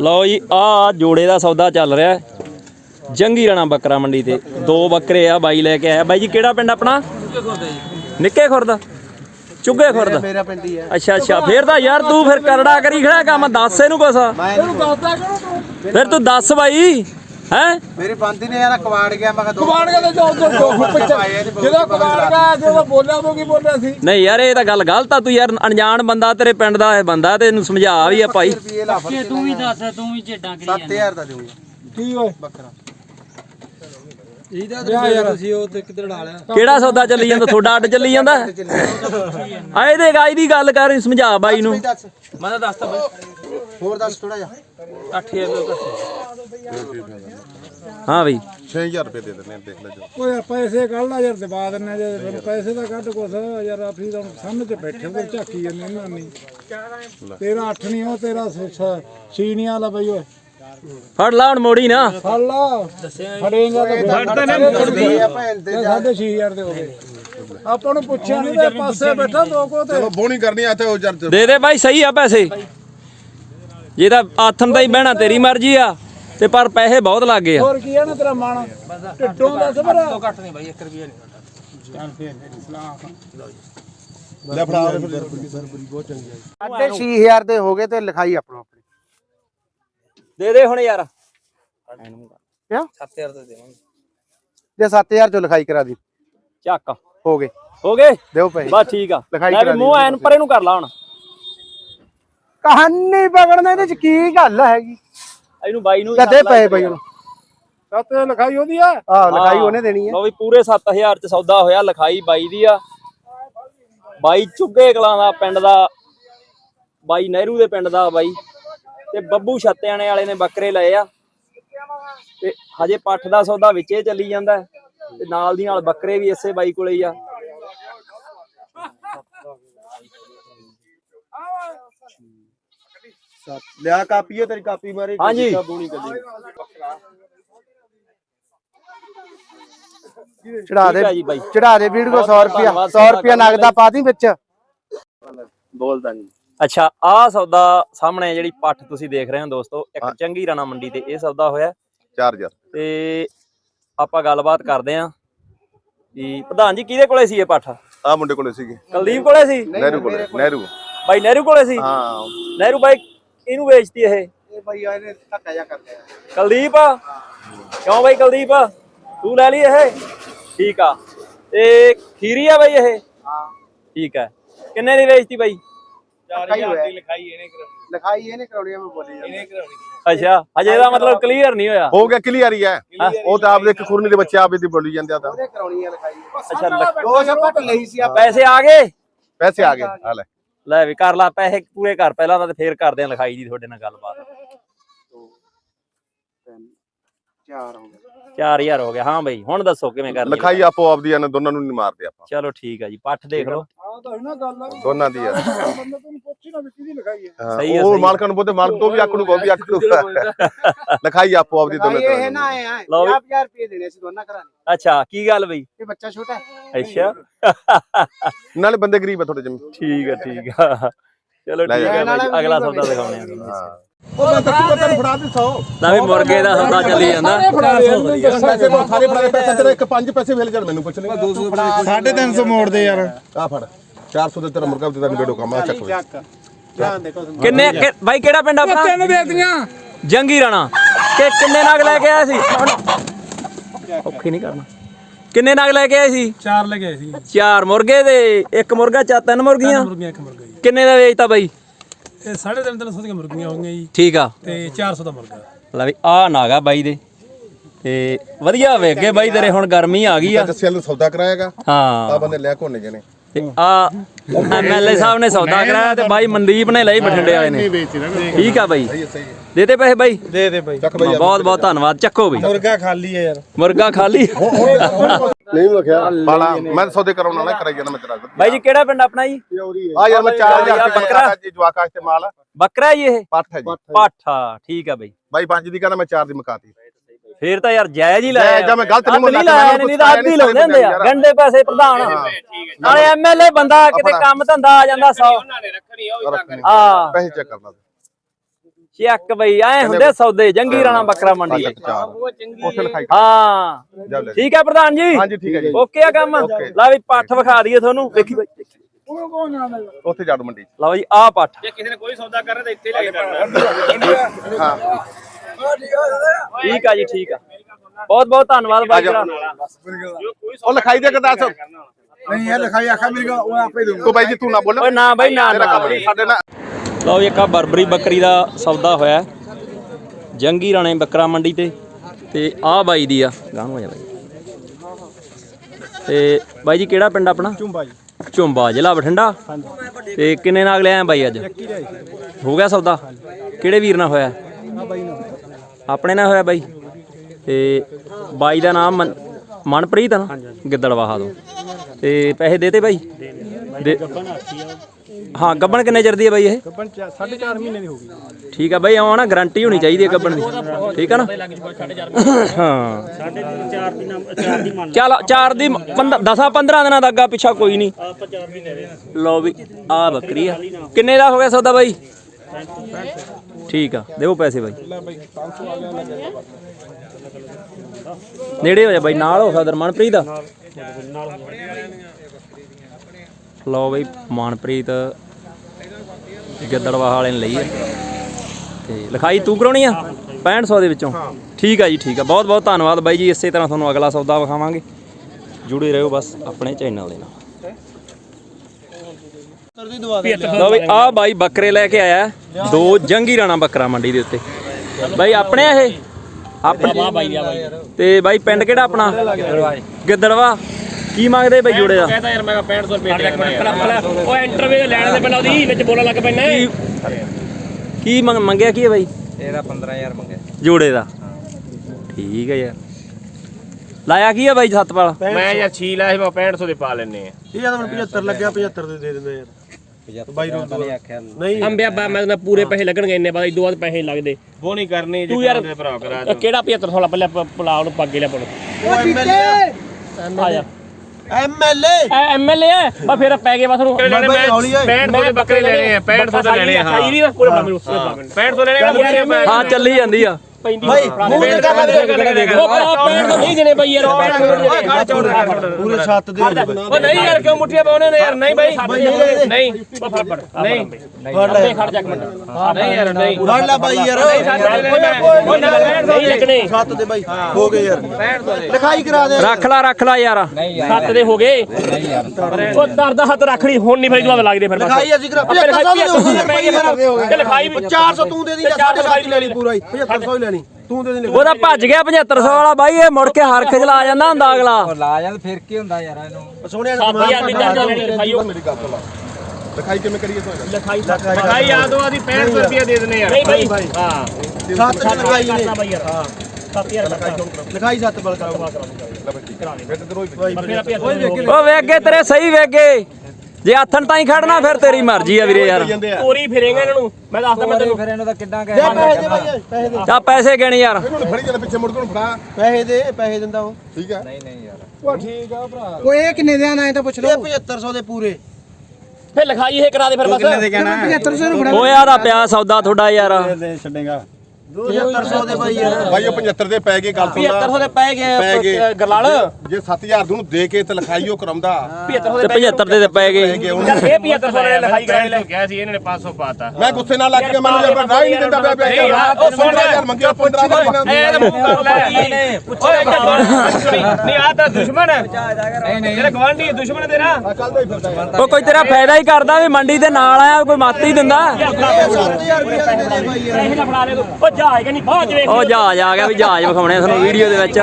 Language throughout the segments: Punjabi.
ਲਓ ਜੀ ਆ ਜੋੜੇ ਦਾ ਸੌਦਾ ਚੱਲ ਰਿਹਾ ਹੈ। ਜੰਗੀ ਰਾਣਾ ਬੱਕਰਾ ਮੰਡੀ ਤੇ। ਦੋ ਬੱਕਰੇ ਆ ਬਾਈ ਲੈ ਕੇ ਆਇਆ। ਬਾਈ ਜੀ ਕਿਹੜਾ ਪਿੰਡ ਆਪਣਾ? ਨਿੱਕੇ ਖੁਰਦ। ਚੁੱਗੇ ਖੁਰਦ। ਮੇਰਾ ਪਿੰਡੀ ਹੈ ਅੱਛਾ ਅੱਛਾ। ਫੇਰ ਤਾਂ ਯਾਰ ਤੂੰ ਫਿਰ ਕਰੜਾ ਕਰੀ ਖੜਾ ਕੰਮ। ਦੱਸ ਇਹਨੂੰ ਕੁਛ। ਫਿਰ ਤੂੰ ਦੱਸ ਬਾਈ। ਹੈ? ਮੇਰੇ ਬੰਦੀ ਨੇ ਯਾਰ ਕਵਾੜ ਗਿਆ ਮੈਂ ਕਿਹਾ ਦੋ ਕਮਾਣ ਕੇ ਤੇ ਜੋ ਦੋ ਪਿੱਛੇ ਜਦੋਂ ਕਮਾਣ ਗਿਆ ਜਦੋਂ ਬੋਲਿਆ ਉਹ ਕੀ ਬੋਲਿਆ ਸੀ? ਨਹੀਂ ਯਾਰ ਇਹ ਤਾਂ ਗੱਲ ਗਲਤ ਆ ਤੂੰ ਯਾਰ ਅਣਜਾਣ ਬੰਦਾ ਤੇਰੇ ਪਿੰਡ ਦਾ ਇਹ ਬੰਦਾ ਤੇ ਇਹਨੂੰ ਸਮਝਾ ਵੀ ਆ ਭਾਈ। ਫੜ ਤੂੰ ਵੀ ਦੱਸ ਤੂੰ ਵੀ ਝੇਡਾਂ ਕਰੀ 7000 ਦਾ ਦੇਊਂਗਾ। ਕੀ ਓਏ? ਬੱਕਰਾ। ਇਹਦਾ ਯਾਰ ਅਸੀਂ ਉਹ ਤੇ ਕਿੱਧਰ ਡਾਲਿਆ ਕਿਹੜਾ ਸੌਦਾ ਚੱਲੀ ਜਾਂਦਾ? ਤੁਹਾਡਾ ਅੱਡ ਚੱਲੀ ਜਾਂਦਾ? ਆ ਇਹਦੇ ਗਾਈ ਦੀ ਗੱਲ ਕਰ ਸਮਝਾ ਬਾਈ ਨੂੰ। ਦੱਸ। ਮੈਂ ਤਾਂ ਬਈ। ਹੋਰ ਦੱਸ ਥੋੜਾ ਜਿਹਾ। 8000 ਹਾਂ ਬਈ। 6000 ਰੁਪਏ ਦੇ ਦਿੰਦੇ ਆ ਦੇਖ ਲੈ ਜੋ। ਯਾਰ ਪੈਸੇ ਕੱਢ ਲਾ ਯਾਰ ਦਬਾ ਦਿੰਨੇ ਜੇ ਫਿਰ ਪੈਸੇ ਤਾਂ ਕੱਢ ਕੁਛ ਯਾਰ ਆਪੀ ਤਾਂ ਸਾਹਮਣੇ ਚ ਬੈਠੇ ਕੋਈ ਝਾਕੀ ਜਾਂਦੇ ਇਹਨਾਂ ਨਹੀਂ ਤੇਰਾ 8 ਨਹੀਂ ਉਹ ਤੇਰਾ ਸੀਨੀਆਂ ਵਾਲਾ ਬਈ ਓਏ। ਫੜ ਲਾ ਹੁਣ ਮੋੜੀ ਨਾ। ਫੜ ਲਾ। ਫੜੇਗਾ ਤਾਂ ਫੜਦਾ ਇਹ ਆ ਭੈਣ ਦੇ ਸਾਢੇ 6000 ਦੇ ਹੋ ਗਏ। ਆਪਾਂ ਨੂੰ ਪੁੱਛਿਆ ਨਹੀਂ ਤੇ ਪਾਸੇ ਬੈਠਾ ਦੋ ਕੋ ਤੇ। ਚਲੋ ਬੋਣੀ ਕਰਨੀ ਆ ਤੇ ਉਹ ਜਰ ਦੇ ਦੇ ਬਾਈ ਸਹੀ ਆ ਪੈਸੇ। ਜੇ ਤਾਂ ਆਥਣ ਦਾ ਹੀ ਬਹਿਣਾ ਤੇਰੀ ਮਰਜ਼ੀ ਆ। ਤੇ ਪਰ ਪੈਸੇ ਬਹੁਤ ਲੱਗ ਗਏ ਆ। ਹੋਰ ਕੀ ਆ ਨਾ ਤੇਰਾ ਮਨ ਢਿੱਡੋਂ ਦੱਸ ਪਰ ਲੈ ਫੜਾ ਦੇ ਸਾਢੇ 6000 ਦੇ ਹੋ ਗਏ ਤੇ ਲਿਖਾਈ ਆਪਣੋ ਆਪਣੀ। ਦੇ ਦੇ ਹੁਣ ਯਾਰ। ਕਿਉਂ 7000 ਦੇ ਦੇਵਾਂਗੇ। ਜੇ 7000 ਚੋਂ ਲਿਖਾਈ ਕਰਾ ਦੀ। ਚੱਕ। ਹੋ ਗਏ। ਹੋ ਗਏ? ਦਿਓ ਪੈਸੇ। ਬਸ ਠੀਕ ਆ। ਲਿਖਾਈ ਵੀ ਕਰਾ ਦੀ ਮੂੰਹ ਐਨ ਪਰੇ ਨੂੰ ਕਰ ਲਾ ਹੁਣ। ਕਹਾਣੀ ਪਕੜਨਾ ਇਹਦੇ ਚ ਕੀ ਗੱਲ ਹੈਗੀ? ਇਹਨੂੰ ਬਾਈ ਨੂੰ ਕਦੇ ਪਏ ਬਈ ਹੁਣ ਸੱਤੇ ਲਿਖਾਈ ਉਹਦੀ ਆ? ਆਹ ਲਿਖਾਈ ਉਹਨੇ ਦੇਣੀ ਹੈ ਲਓ ਵੀ ਪੂਰੇ 7000 ਚ ਸੌਦਾ ਹੋਇਆ ਲਿਖਾਈ ਬਾਈ ਦੀ ਆ। ਬਾਈ ਚੁੱਗੇ ਕਲਾਂ ਦਾ ਪਿੰਡ ਦਾ ਬਾਈ ਨਹਿਰੂ ਦੇ ਪਿੰਡ ਦਾ ਬਾਈ। ਤੇ ਬੱਬੂ ਛੱਤਿਆਣੇ ਵਾਲੇ ਨੇ ਬੱਕਰੇ ਲਏ ਆ। ਤੇ ਹਜੇ ਪੱਠ ਦਾ ਸੌਦਾ ਵਿੱਚੇ ਚੱਲੀ ਜਾਂਦਾ। ਤੇ ਨਾਲ ਦੀ ਨਾਲ ਬੱਕਰੇ ਵੀ ਇਸੇ ਬਾਈ ਕੋਲੇ ਹੀ ਆ। ਲਿਆ ਕਾਪੀ ਹੈ ਤੇਰੀ ਕਾਪੀ ਮਾਰੇ ਹਾਂਜੀ। ਚੜਾ ਦੇ ਠੀਕ ਆ ਜੀ ਬਾਈ। ਚੜਾ ਦੇ ਵੀਡੀਓ 100 ਰੁਪਿਆ ਧੰਨਵਾਦ 100 ਰੁਪਿਆ ਨਗਦਾ ਪਾ ਦੀ ਵਿੱਚ। ਬੋਲਦਾ ਨਹੀਂ। ਅੱਛਾ ਆਹ ਸੌਦਾ ਸਾਹਮਣੇ ਜਿਹੜੀ ਪੱਠ ਤੁਸੀਂ ਦੇਖ ਰਹੇ ਹੋ ਦੋਸਤੋ ਇੱਕ ਚੰਗੀ ਰਾਣਾ ਮੰਡੀ ਤੇ ਇਹ ਸੌਦਾ ਹੋਇਆ। 4000 ਤੇ ਆਪਾਂ ਗੱਲਬਾਤ ਕਰਦੇ ਆਂ ਵੀ ਪ੍ਰਧਾਨ ਜੀ ਕਿਹਦੇ ਕੋਲੇ ਸੀ ਇਹ ਪੱਠ? ਆ ਮੁੰਡੇ ਕੋਲੇ ਸੀਗੇ। ਕੁਲਦੀਪ ਕੋਲੇ ਸੀ? ਨਹਿਰੂ ਕੋਲੇ ਨਹਿਰੂ। ਬਾਈ ਨਹਿਰੂ ਕੋਲੇ ਸੀ? ਹਾਂ। ਨਹਿਰੂ ਬਾਈ ਇਹਨੂੰ ਵੇਚਤੀ ਇਹ? ਇਹ ਭਾਈ ਇਹਨੇ ਧੱਕਾ ਜਾ ਕਰਦੇ ਆ ਕੁਲਦੀਪ? ਕਿਉਂ ਬਾਈ ਕੁਲਦੀਪ? ਤੂੰ ਲੈ ਲਈ ਇਹ? ਠੀਕ ਆ। ਤੇ ਖੀਰੀ ਆ ਬਾਈ ਇਹ? ਹਾਂ। ਠੀਕ ਹੈ ਕਿੰਨੇ ਦੀ ਵੇਚਤੀ ਬਾਈ? ਲਿਖਾਈ ਇਹਨੇ ਕਰਾਉਣੀ। ਲਿਖਾਈ ਇਹਨੇ ਕਰਾਉਣੀ ਆ, ਮੈਂ ਬੋਲੀ ਅੱਛਾ ਹਜੇ ਇਹਦਾ ਮਤਲਬ ਕਲੀਅਰ ਨਹੀਂ ਹੋਇਆ। ਹੋ ਗਿਆ ਕਲੀਅਰ ਹੀ ਹੈ। ਉਹ ਤਾਂ ਆਪਦੇ ਇੱਕ ਖੁਰਨੀ ਦੇ ਬੱਚੇ ਆਪੇ ਦੀ ਬੋਲੀ ਜਾਂਦੇ ਆ ਤਾਂ। ਉਹਨੇ ਕਰਾਉਣੀ ਆ ਲਿਖਾਈ। ਅੱਛਾ ਲੈ- ਦੋ ਸੌ ਘੱਟ ਲਈ ਸੀ ਆਪਾਂ। ਪੈਸੇ ਆ ਗਏ? ਪੈਸੇ ਆ ਗਏ। ਆ ਲੈ। ਲੈ ਵੀ ਕਰ ਲਾ ਪੈਸੇ ਪੂਰੇ ਕਰ ਪਹਿਲਾਂ ਤਾਂ ਤੇ ਫੇਰ ਕਰਦੇ ਆਂ ਲਿਖਾਈ ਦੀ ਤੁਹਾਡੇ ਨਾਲ ਗੱਲਬਾਤ। ਚਾਰ ਹੋ ਗਏ। 4000 ਹੋ ਗਿਆ ਹਾਂ ਬਾਈ ਹੁਣ ਦੱਸੋ ਕਿਵੇਂ ਕਰਨੀ ਲਿਖਾਈ ਆਪੋ ਆਪਦੀ ਆ ਦੋਨਾਂ ਨੂੰ ਨਹੀਂ ਮਾਰਦੇ ਆਪਾਂ। ਚਲੋ ਠੀਕ ਆ ਜੀ ਪੱਠ ਦੇਖ ਲਓ। ਆਹ ਤਾਂ ਨਾ ਗੱਲ ਆ। ਦੋਨਾਂ ਦੀ ਆ। ਬੰਦਾ ਤੈਨੂੰ ਪੁੱਛੀ ਨਾ ਵੀ ਕਿਹਦੀ ਲਿਖਾਈ ਹੈ ਹਾਂ, ਸਹੀ ਆ, ਉਹ ਸਹੀ। ਮਾਲਕਾਂ ਨੂੰ ਬੋਲਦੇ ਮਾਲਕ ਤੋਂ ਵੀ ਨੂੰ ਕਹੋ ਵੀ ਨੂੰ ਲਿਖਾਈ ਆਪੋ ਆਪਦੀ ਦੋਨਾਂ ਇਹ ਤਰ੍ਹਾਂ ਨਾ। ਆਏ ਆ ਲਓ ਵੀ। 50000 ਰੁਪਏ ਦੇਣੇ ਸੀ ਦੋਨਾਂ ਘਰਾਂ ਨੇ ਅੱਛਾ ਕੀ ਗੱਲ ਬਈ? ਇਹ ਬੱਚਾ ਛੋਟਾ ਹੈ। ਅੱਛਾ। ਨਾਲੇ ਬੰਦੇ ਗਰੀਬ ਆ ਥੋੜੇ ਜਿਹਾ ਠੀਕ ਆ ਠੀਕ ਆ। ਚਲੋ ਲੈ ਠੀਕ। ਆ ਬਾਈ ਅਗਲਾ ਸੌਦਾ। ਦਿਖਾਉਣੇ ਆ। ਹਾਂ। ਉਹ ਮੈਂ ਤੱਕ ਤੈਨੂੰ ਫੜਾ ਦੇ 100 ਤਾਂ ਵੀ ਮੁਰਗੇ ਦਾ ਸੌਦਾ ਚੱਲੀ ਜਾਂਦਾ। ਪੈਸੇ ਸਾਰੇ ਫੜਾ ਦੇ। ਪੈਸੇ ਤੇਰੇ ਇੱਕ ਪੰਜ ਪੈਸੇ ਵੇਲੇ ਜੜ ਮੈਨੂੰ ਪੁੱਛ ਲੈ 350 ਮੋੜ ਦੇ ਯਾਰ। ਆ ਫੜ। 400 ਦੇ ਤੇਰਾ ਮੁਰਗਾ ਤੇ ਤੈਨੂੰ ਬੇੜੋ ਕੰਮ ਆ ਚੱਕ ਵੇ। ਚੱਕ। ਧਿਆਨ ਦੇਖੋ ਕਿੰਨੇ ਕਿ- ਬਾਈ ਕਿਹੜਾ ਪਿੰਡ ਆਪਣਾ? ਤਿੰਨ ਦੇਤੀਆਂ ਜੰਗੀ ਰਾਣਾ। ਕਿ ਕਿੰਨੇ ਨਗ ਲੈ ਕੇ ਆਇਆ ਸੀ? ਔਖੀ ਨਹੀਂ ਕਰਨਾ। ਕਿੰਨੇ ਨਗ ਲੈ ਕੇ ਆਏ ਸੀ? ਚਾਰ ਲੈ ਗਏ ਸੀ। ਚਾਰ ਮੁਰਗੇ ਦੇ ਇੱਕ ਮੁਰਗਾ ਚਾ ਤਿੰਨ ਮੁਰਗੀਆਂ? ਮੁਰਗੀਆਂ ਇੱਕ ਮੁਰਗਾ ਜੀ। ਕਿੰਨੇ ਦਾ ਵੇਚਤਾ ਬਾਈ? ਇਹ 3.5 ਦੀਆਂ ਮੁਰਗੀਆਂ ਹੋ ਗਈਆਂ ਜੀ। ਠੀਕ ਆ। ਤੇ 400 ਦਾ ਮੁਰਗਾ। ਲੈ ਵੀ ਆ ਨਾਗਾ ਬਾਈ ਦੇ। ਤੇ ਵਧੀਆ ਵੇਗੇ ਬਾਈ ਤੇਰੇ ਹੁਣ ਗਰਮੀ ਆ ਗਈ ਆ। ਜੱਸੇ ਵਾਲੇ ਸੌਦਾ ਕਰਾਏਗਾ। ਹਾਂ। ਆ ਬੰਦੇ ਲੈ ਕੋਨੇ ਜਣੇ ਤੇ ਆ ਐਮਐਲਏ ਸਾਹਿਬ ਨੇ ਸੌਦਾ ਕਰਾਇਆ ਤੇ ਬਾਈ ਮਨਦੀਪ ਨੇ ਲਈ ਬਠਿੰਡੇ ਵਾਲੇ ਨੇ। ਠੀਕ ਆ ਬਾਈ। ਹੈ ਦੇਤੇ ਪੈਸੇ ਬਾਈ। ਦੇ ਦੇ ਬਾਈ। ਬਹੁਤ ਬਹੁਤ ਧੰਨਵਾਦ। ਚੱਕੋ ਬਈ। ਮੁਰਗਾ ਖਾਲੀ ਹੈ ਯਾਰ। ਮੁਰਗਾ ਖਾਲੀ। ਨਹੀਂ ਰੱਖਿਆ ਬਾਲਾ ਮੈਂ ਸੌਦੇ ਕਰਾਉਣ ਵਾਲਾ ਕਰਾਈ ਜਾਣਾ ਮੈਂ ਤੇਰਾ। ਬਾਈ ਜੀ ਕਿਹੜਾ ਪਿੰਡ ਆਪਣਾ ਜੀ? ਆ ਯਾਰ ਮੈਂ 4000 ਯਾਰ ਰੁਪਏ ਬੱਕਰਾ। ਬੱਕਰਾ ਜੀ ਜਵਾਕਾ ਇਸਤੇਮਾਲ। ਬੱਕਰਾ ਜੀ ਇਹ? ਪੱਠ ਹੈ ਜੀ। ਪਾਠਾ ਠੀਕ ਆ ਬਾਈ। ਬਾਈ ਪੰਜ ਦੀ ਕਹਿੰਦਾ ਮੈਂ ਚਾਰ ਦੀ ਮੁਕਾਤੀ। ਫੇਰ ਤਾਂ ਯਾਰ ਜਾਇਜ਼ ਹੀ ਲਾਇਆ ਆ, ਮੈਂ ਗਲਤ ਨਹੀਂ ਅੱਧ ਮੁੱਲ ਲਾਇਆ ਮੈਨੂੰ ਨਹੀਂ ਤਾਂ ਅੱਧ ਹੀ ਲਾਉਂਦੇ ਹੁੰਦੇ ਆ। ਗੰਡੇ ਪੈਸੇ ਪ੍ਰਧਾਨ। ਨਾਲੇ ਐਮਐਲਏ ਬੰਦਾ ਕਿਤੇ ਕੰਮ ਧੰਦਾ ਆ ਜਾਂਦਾ 100 ਰੱਖਣੀ ਆ ਪੈਸੇ ਚੈੱਕ ਕਰਨਾ। ਚੱਕ ਬਈ ਐ ਹੁੰਦੇ ਸੌਦੇ ਜੰਗੀ ਰਾਣਾ ਬੱਕਰਾ ਮੰਡੀ। ਹਾਂ ਜਾ ਲੈ। ਠੀਕ ਹੈ ਪ੍ਰਧਾਨ ਜੀ? ਹਾਂਜੀ ਠੀਕ ਹੈ ਜੀ। ਓਕੇ ਆ ਕੰਮ। ਲੈ ਵੀ ਪੱਠ ਵਿਖਾ ਦਈਏ ਤੁਹਾਨੂੰ। ਵੇਖੀ ਬਈ। ਉੱਥੇ ਜਾੜੂ ਮੰਡੀ। ਲਓ ਜੀ ਆਹ ਪੱਠ। ਠੀਕ ਆ ਜੀ ਠੀਕ ਆ। ਬਹੁਤ ਬਹੁਤ ਧੰਨਵਾਦ ਬਾਈ ਭਰਾ। ਉਹ ਲਿਖਾਈ ਦੇ ਕੇ ਦੱਸ ਨਹੀਂ ਇਹ ਲਿਖਾਈ ਆਖਾ ਮੇਰੇ ਕੋਲ ਉਹ ਆਪੇ ਦੂੰਗਾ ਤੂੰ ਬਾਈ ਜੀ ਤੂੰ ਨਾ ਬੋਲ। ਓਏ ਨਾ ਬਾਈ ਨਾ ਨਾ। ਲਓ ਜੀ ਇੱਕ ਆ ਬਰਬਰੀ ਬੱਕਰੀ ਦਾ ਸੌਦਾ ਹੋਇਆ। ਜੰਗੀ ਰਾਣੇ ਬੱਕਰਾ ਮੰਡੀ ਤੇ। ਤੇ ਆਹ ਬਾਈ ਦੀ ਆ। ਗਾਂ ਹੋ ਜਾ ਬਾਈ। ਤੇ ਬਾਈ ਜੀ ਕਿਹੜਾ ਪਿੰਡ ਆਪਣਾ? ਚੁੰਬਾ ਜੀ। ਝੁੰਬਾ ਜ਼ਿਲ੍ਹਾ ਬਠਿੰਡਾ। ਤੇ ਕਿੰਨੇ ਨਾਗ ਲਿਆਏ ਆ ਬਾਈ ਅੱਜ? ਹੋ ਗਿਆ ਸੌਦਾ? ਕਿਹੜੇ ਵੀਰ ਨਾਲ ਹੋਇਆ? ਆਪਣੇ ਨਾਲ ਹੋਇਆ ਬਾਈ? ਤੇ ਬਾਈ ਦਾ ਨਾਮ ਮਨ- ਮਨਪ੍ਰੀਤ ਆ ਨਾ? ਗਿੱਦੜਵਾਹਾ ਤੋਂ। ਤੇ ਪੈਸੇ ਦੇਤੇ ਬਾਈ? ਦੇ ਹਾਂ ਗੱਬਣ ਕਿੰਨੇ ਚਿਰ ਦੀ ਹੈ ਬਾਈ ਇਹ? ਗੱਬਨ 4.5 ਮਹੀਨੇ ਦੀ ਹੋ ਗਈ। ਠੀਕ ਆ ਬਾਈ ਆਉਣਾ ਨਾ ਗਾਰੰਟੀ ਹੋਣੀ ਚਾਹੀਦੀ ਹੈ ਗੱਬਣ ਦੀ। ਠੀਕ ਆ ਨਾ? ਹਾਂ। ਚੱਲ ਚਾਰ ਦੀ 10 15 ਦਿਨਾਂ ਦਾ ਅੱਗਾ ਪਿੱਛਾ ਕੋਈ ਨਹੀਂ। ਲਓ ਵੀ ਆ ਬੱਕਰੀ ਆ। ਕਿੰਨੇ ਦਾ ਹੋ ਗਿਆ ਸੌਦਾ ਬਾਈ? ਠੀਕ ਆ, ਦੇਵੋ ਪੈਸੇ ਬਾਈ। ਨੇੜੇ ਹੋ ਜਾ ਬਾਈ, ਨਾਲ ਹੋ ਸਕਦਾ ਮਨਪ੍ਰੀਤ। ਦਾ ਲਓ ਬਾਈ, ਮਨਪ੍ਰੀਤ ਗਿੱਦੜਵਾਹ ਵਾਲੇ ਨੇ ਲਈ ਹੈ ਤੇ ਲਿਖਾਈ ਤੂੰ ਕਰਾਉਣੀ ਆ? 6500 ਦੇ ਵਿੱਚੋਂ? ਠੀਕ ਆ ਜੀ, ਠੀਕ ਆ। ਬਹੁਤ ਬਹੁਤ ਧੰਨਵਾਦ ਬਾਈ ਜੀ, ਇਸੇ ਤਰ੍ਹਾਂ ਤੁਹਾਨੂੰ ਅਗਲਾ ਸੌਦਾ ਵਿਖਾਵਾਂਗੇ। ਜੁੜੇ ਰਹੋ ਬਸ ਆਪਣੇ ਚੈਨਲ ਦੇ ਨਾਲ। ਲਓ ਬਈ ਆ ਬਾਈ ਬੱਕਰੇ ਲੈ ਕੇ ਆਇਆ। ਦੋ ਜੰਗੀ ਰਾਣਾ ਬੱਕਰਾ ਮੰਡੀ ਦੇ ਉੱਤੇ। ਬਾਈ ਆਪਣੇ ਆ ਇਹ? ਆਪਣੇ? ਤੇ ਬਾਈ ਪਿੰਡ ਕਿਹੜਾ ਆਪਣਾ? ਗਿੱਦੜਵਾ। ਕੀ ਮੰਗਦੇ ਬਾਈ ਜੋੜੇ ਦਾ? ਕਹਿੰਦਾ ਯਾਰ ਮੈਂ 6500 ਰੁਪਏ ਉਹ ਇੰਟਰਵਿਊ ਲੈਣ ਦੇ ਪਹਿਲਾਂ ਉਹਦੀ ਵਿੱਚ ਬੋਲਣ ਲੱਗ ਪੈਣਾ। ਕੀ ਕੀ ਮੰਗ- ਮੰਗਿਆ ਕੀ ਹੈ ਬਾਈ? ਇਹਦਾ 15000 ਮੰਗਿਆ। ਜੋੜੇ ਦਾ। ਠੀਕ ਹੈ ਯਾਰ। ਲਾਇਆ ਕੀ ਹੈ ਬਾਈ ਸਤਪਾਲ? ਮੈਂ ਯਾਰ 6 ਲਾਇਆ ਸੀ ਮੈਂ 6500 ਦੇ ਪਾ ਲੈਣੇ ਆ। ਇਹ ਜਦ ਮੈਨੂੰ 75 ਲੱਗਿਆ 75 ਦੇ ਦੇ ਦਿੰਦੇ ਯਾਰ। ਬਾਈ ਰੋਜ਼ ਨਹੀਂ ਆਖਿਆ। ਨਹੀਂ। ਅੰਬਿਆ ਬਾ ਮੈਂ ਮੈਂ ਪੂਰੇ ਪੈਸੇ ਲੱਗਣਗੇ ਇੰਨੇ ਬਾਅਦ ਇਦੋਂ ਬਾਅਦ ਪੈਸੇ ਲੱਗਦੇ। ਉਹ ਨਹੀਂ ਕਰਨੀ ਤੂੰ ਯਾਰ ਭਰਾ ਕਰਾ ਕਿਹੜਾ 7500 ਵਾਲਾ ਪਹਿਲਾਂ ਪ- ਪੁਲਾਵ ਨੂੰ ਪੱਗੇ ਲਿਆ ਪੜ ਆ ਜਾ। ਐਮਐਲਏ ਐਮਐਲਏ ਹੈ ਬਾ ਫਿਰ ਪੈ ਗਏ ਬਸ ਨੂੰ ਮੈਂ 6500 ਦੇ ਬੱਕਰੇ ਲੈਣੇ ਆ 6500 ਦੇ ਲੈਣੇ ਆ ਹਾਂ। 6500 ਲੈਣੇ ਆ ਹਾਂ ਚੱਲੀ ਜਾਂਦੀ ਆ। ਪੈਂਦੀ ਭਾਈ ਮੂੰਹ ਤੇ ਕਰ ਲੈ ਉਹ ਭਰਾ 6500 ਨਹੀਂ ਦੇਣੇ ਬਈ ਯਾਰ ਪੂਰੇ ਛੱਤ ਦੇ ਉਹ ਨਹੀਂ ਯਾਰ ਕਿਉਂ ਮੁੱਠੀਆਂ ਪਾਉਣੇ ਨੇ ਯਾਰ? ਨਹੀਂ ਬਾਈ। ਨਹੀਂ ਉਹ ਫੜ ਫੜ। ਨਹੀਂ। ਨਹੀਂ ਖੜ ਜਾ ਇੱਕ ਮਿੰਟ। ਨਹੀਂ ਯਾਰ ਨਹੀਂ। ਫੜ ਲੈ ਬਾਈ ਯਾਰ। ਨਹੀਂ ਲੱਗਣੇ ਛੱਤ ਦੇ ਬਾਈ ਹੋ ਗਏ ਯਾਰ। ਲਿਖਾਈ ਕਰਾ ਦੇ। ਰੱਖ ਲਾ ਰੱਖ ਲਾ ਯਾਰ। ਸੱਤ ਦੇ ਹੋ ਗਏ। ਉਹ ਦਰਦ ਹੱਥ ਰੱਖ ਲਈ ਹੁਣ ਨਹੀਂ ਫਿਰ ਜਵਾਬ ਲੱਗਦੇ ਫਿਰ ਲਿਖਾਈ ਅਸੀਂ ਕਰਾ 7500 ਦੇ ਹੋ ਗਏ ਤੇ ਲਿਖਾਈ ਵੀ 400 ਤੂੰ ਦੇ ਦੀ ਜਾਂ 750 ਲੈਣੀ ਪੂਰਾ ਹੀ। 7500 ਹੀ ਤੂੰ ਦੇ ਦੀ ਉਹਦਾ ਭੱਜ ਗਿਆ 7500 ਵਾਲਾ ਬਾਈ ਇਹ ਮੁੜ ਕੇ ਹਰਖ ਚ ਲਾ ਜਾਂਦਾ ਹੁੰਦਾ ਅਗਲਾ। ਲਾ ਜਾਂ ਫਿਰ ਕੀ ਹੁੰਦਾ ਯਾਰ ਇਹਨੂੰ? ਸੋਹਣਿਆ ਸੱਤ ਹਜ਼ਾਰ ਦੀ ਦਰਦ ਲੈਣੀ ਲਿਖਾਈ ਉਹ ਲਿਖਾਈ ਕਿਵੇਂ ਕਰੀਏ ਤੂੰ ਲਿਖਾਈ ਲਿਖਾਈ ਆ ਦੋ ਆਦੀ 6500 ਰੁਪਏ ਦੇ ਦੇਣੇ ਯਾਰ। ਨਹੀਂ ਬਾਈ। ਹਾਂ। ਸੱਤ ਦੀ ਲਿਖਾਈ ਨੇ ਕਰਨਾ ਬਾਈ ਯਾਰ। ਹਾਂ। 7000 ਕਰਨਾ। ਲਿਖਾਈ ਸੱਤ ਬਲ ਕਰਾਓ ਉਹ ਵੇਗੇ ਤੇਰੇ ਸਹੀ ਵੇਗੇ ਜੇ ਆਥਣ ਤਾਂ ਹੀ ਖੜਨਾ ਫਿਰ ਤੇਰੀ ਮਰਜ਼ੀ ਆ ਵੀਰੇ ਯਾਰ। ਆ ਪੂਰੀ ਫਿਰੇਗਾ ਇਹਨਾਂ ਨੂੰ। ਮੈਂ ਦੱਸਦਾ ਮੈਂ ਤੈਨੂੰ। ਫਿਰ ਇਹਨੂੰ ਤਾਂ ਕਿੱਦਾਂ ਦੇ ਕਹਿ ਪੈਸੇ ਦੇ ਬਾਈ ਪੈਸੇ ਦੇ। ਚਾ ਪੈਸੇ ਗਿਣ ਯਾਰ। ਇਹਨੂੰ ਫੜੀ ਜਾਂਦਾ ਪਿੱਛੇ ਮੁੜ ਕੇ ਉਹਨੂੰ ਫੜਾ। ਪੈਸੇ ਦੇ ਪੈਸੇ ਦਿੰਦਾ ਉਹ। ਠੀਕ ਹੈ ਨਹੀਂ ਨਹੀਂ ਯਾਰ। ਠੀਕ ਆ ਭਰਾ। ਕੋਈ ਇਹ ਕਿੰਨੇ ਦੇ ਆਣਾ ਇਹ ਤਾਂ ਪੁੱਛ ਲਓ। ਇਹ 7500 ਦੇ ਪੂਰੇ। ਫਿਰ ਲਿਖਾਈ ਇਹ ਕਰਾ ਦੇ ਫਿਰ ਬਸ। 7500 ਨੂੰ ਫੜਾ ਓਏ ਆਦਾ ਪਿਆ ਸੌਦਾ ਤੁਹਾਡਾ ਯਾਰ। 7500 ਦੇ ਬਾਈ ਯਾਰ। ਬਾਈ ਉਹ 75 ਦੇ ਪੈ ਗਏ ਗੱਲ ਸੁਣ 7500 ਦੇ ਪੈ ਗਏ। ਗਰਲਾਲ ਜੇ 7000 ਨੂੰ ਦੇ ਕੇ ਤੇ ਲਿਖਾਈ ਉਹ ਕਰਾਉਂਦਾ। 7500 ਤੇ 75 ਦੇ ਤੇ ਪੈ ਗਏ। ਗਏ ਉਹਨੂੰ ਯਾਰ ਇਹ 7500 ਨੇ ਲਿਖਾਈ ਕਰਾਈ ਲੈ ਗਿਆ ਸੀ ਇਹਨਾਂ ਨੇ 500 ਪਾਤਾ ਮੈਂ ਗੁੱਸੇ ਨਾਲ ਲੱਗ ਕੇ ਮੈਨੂੰ ਜਬਰ ਰਾਹ ਹੀ ਨਹੀਂ ਦਿੰਦਾ ਪਿਆ ਉਹ 15000 ਮੰਗਿਆ 15000 ਇਹ ਤਾਂ ਮੂੰਹ ਕਰ ਲੈ। ਨਹੀਂ ਪੁੱਛੇ ਨਹੀਂ ਆ ਤਾਂ ਦੁਸ਼ਮਣ ਹੈ। ਨਹੀਂ ਨਹੀਂ। ਤੇਰਾ ਗਵਾਂਢੀ ਦੁਸ਼ਮਣ ਹੈ ਤੇਰਾ। ਉਹ ਕੋਈ ਤੇਰਾ ਫਾਇਦਾ ਹੀ ਕਰਦਾ ਵੀ ਮੰਡੀ ਦੇ ਨਾਲ ਆਇਆ ਕੋਈ ਮੱਤ ਹੀ ਦਿੰਦਾ। 7000 ਰੁਪਏ ਦੇ ਦੇ ਬਾਈ ਯਾਰ। ਇਹ ਨਾ ਫੜਾ ਲੈ ਤੂੰ। ਉਹ ਜਾ ਹੈਗਾ ਨਹੀਂ ਬਾਅਦ ਵੇਖ ਉਹ ਜਹਾਜ਼ ਆ ਗਿਆ ਵੀ ਜਹਾਜ਼ ਵਿਖਾਉਣੇ ਆ ਤੁਹਾਨੂੰ ਵੀਡੀਓ ਦੇ ਵਿੱਚ।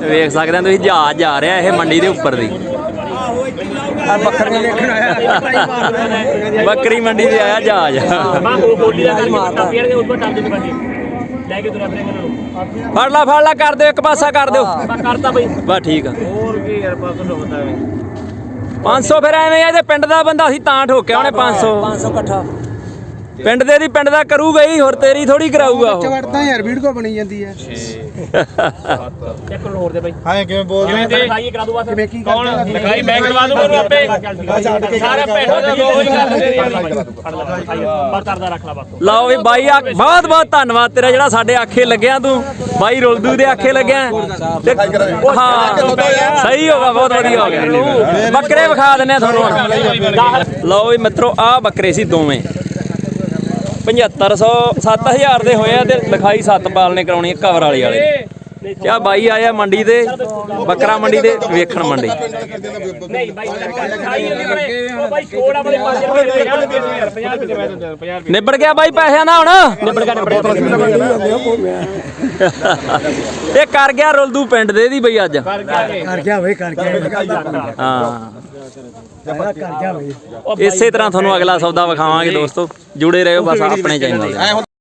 ਵੇਖ ਸਕਦੇ ਆ ਤੁਸੀਂ ਜਹਾਜ਼ ਜਾ ਰਿਹਾ ਇਹ ਮੰਡੀ ਦੇ ਉੱਪਰ ਦੀ। ਬੱਕਰੀਆਂ ਵੇਖਣ ਆਇਆ। ਬੱਕਰੀ ਮੰਡੀ ਤੇ ਆਇਆ ਜਹਾਜ਼। ਮਾਂ ਹੋ ਹੋਲੀ ਦਾ ਗੱਲ ਕਰਦਾ ਪੀਣ ਦੇ ਉੱਪਰ ਟੱਪ ਦੇ ਬਾਕੀ ਲੈ ਕੇ ਤੁਰਿਆ ਫਿਰੇਗਾ ਨੂੰ ਫੜ ਲਾ ਫੜ ਲਾ ਕਰ ਦਿਓ ਇੱਕ ਪਾਸਾ ਕਰ ਦਿਓ। ਕਰਤਾ ਬਈ। ਬਸ ਠੀਕ ਆ। ਹੋਰ ਕੀ ਯਾਰ ਪਾਸ ਤੋਂ ਹੁੰਦਾ ਵੇ 500 ਫਿਰ ਐਵੇਂ ਆ ਇਹਦੇ ਪਿੰਡ ਦਾ ਬੰਦਾ ਸੀ ਤਾਂ ਠੋਕਿਆ ਉਹਨੇ 500 500 ਇਕੱਠਾ। ਪਿੰਡ ਦੇ ਦੀ ਪਿੰਡ ਦਾ ਕਰੂਗਾ ਹੀ ਹੋਰ ਤੇਰੀ ਥੋੜੀ ਕਰਾਊਗਾ ਉਹ। ਵੜਦਾ ਯਾਰ ਵੀਡੀਓ ਬਣੀ ਜਾਂਦੀ ਹੈ। ਹੋਰ ਦੇ ਬਾਈ। ਹਾਂ ਕਿਵੇਂ ਬੋਲਦੇ ਲਿਖਾਈ ਕਰਾ ਦੂ ਬਸ। ਕਿਵੇਂ ਕੀ ਕੌਣ? ਲਿਖਾਈ ਮੈਂ ਕਰਵਾ ਦੂੰਗਾ ਉਹਨੂੰ ਆਪੇ। ਸਾਰੇ ਪੈਸੇ ਦਾ ਦੋ ਹੀ ਕਰ ਦੇ ਪਰ ਕਰਦਾ ਰੱਖ ਲੈ ਬਸ। ਲਓ ਵੀ ਬਾਈ ਆ ਬਹੁਤ ਬਹੁਤ ਧੰਨਵਾਦ ਤੇਰਾ ਜਿਹੜਾ ਸਾਡੇ ਆਖੇ ਲੱਗਿਆ ਤੂੰ। ਬਾਈ ਰੁਲਦੂ ਦੇ ਆਖੇ ਲੱਗਿਆ। ਹਾਂ ਸਹੀ ਹੋ ਗਿਆ ਬਹੁਤ ਵਧੀਆ ਹੋ ਗਿਆ। ਬੱਕਰੇ ਵਿਖਾ ਦਿੰਨੇ ਆ ਤੁਹਾਨੂੰ। ਲਓ ਵੀ ਮਿੱਤਰੋ ਆ ਬੱਕਰੇ ਸੀ ਦੋਵੇਂ। 7500 7000 ਦੇ ਹੋਏ ਆ ਤੇ ਲਿਖਾਈ ਸਤਪਾਲ ਨੇ ਕਰਾਉਣੀ ਹੈ ਕਵਰ ਵਾਲੀ ਵਾਲੇ। ਕਿਆ ਬਾਈ ਆਇਆ ਮੰਡੀ ਤੇ? ਬੱਕਰਾ ਮੰਡੀ ਤੇ ਵੇਖਣ ਮੰਡੀ। ਨਹੀਂ ਬਾਈ ਲਿਖਾਈ ਉਹਦੀ ਬਣੇ ਉਹ ਬਾਈ ਛੋੜ ਆਪਣੇ 5 ਰੁਪਏ 50 ਰੁਪਏ ਦੇ ਯਾਰ 50 ਰੁਪਏ ਦੇ ਮੈਂ ਦਿੰਦਾ 50 ਰੁਪਏ ਨਿਬੜ ਗਿਆ ਬਾਈ ਪੈਸਿਆਂ ਦਾ ਹੁਣ? ਨਿਬੜ ਗਿਆ ਨਿਬੜ ਗਿਆ। ਇਹ ਕਰ ਗਿਆ ਰੁਲਦੂ ਪਿੰਡ ਦੇ ਦੀ ਬਈ ਅੱਜ। ਕਰ ਗਿਆ ਕਰ ਗਿਆ ਵੇ ਕਰ ਗਿਆ। ਹਾਂ। ਇਸੇ ਤਰ੍ਹਾਂ ਤੁਹਾਨੂੰ ਅਗਲਾ ਸੌਦਾ ਵਿਖਾਵਾਂਗੇ ਦੋਸਤੋ। ਜੁੜੇ ਰਹੋ ਬਸ ਆਪਣੇ ਚੈਨਲ ਤੇ।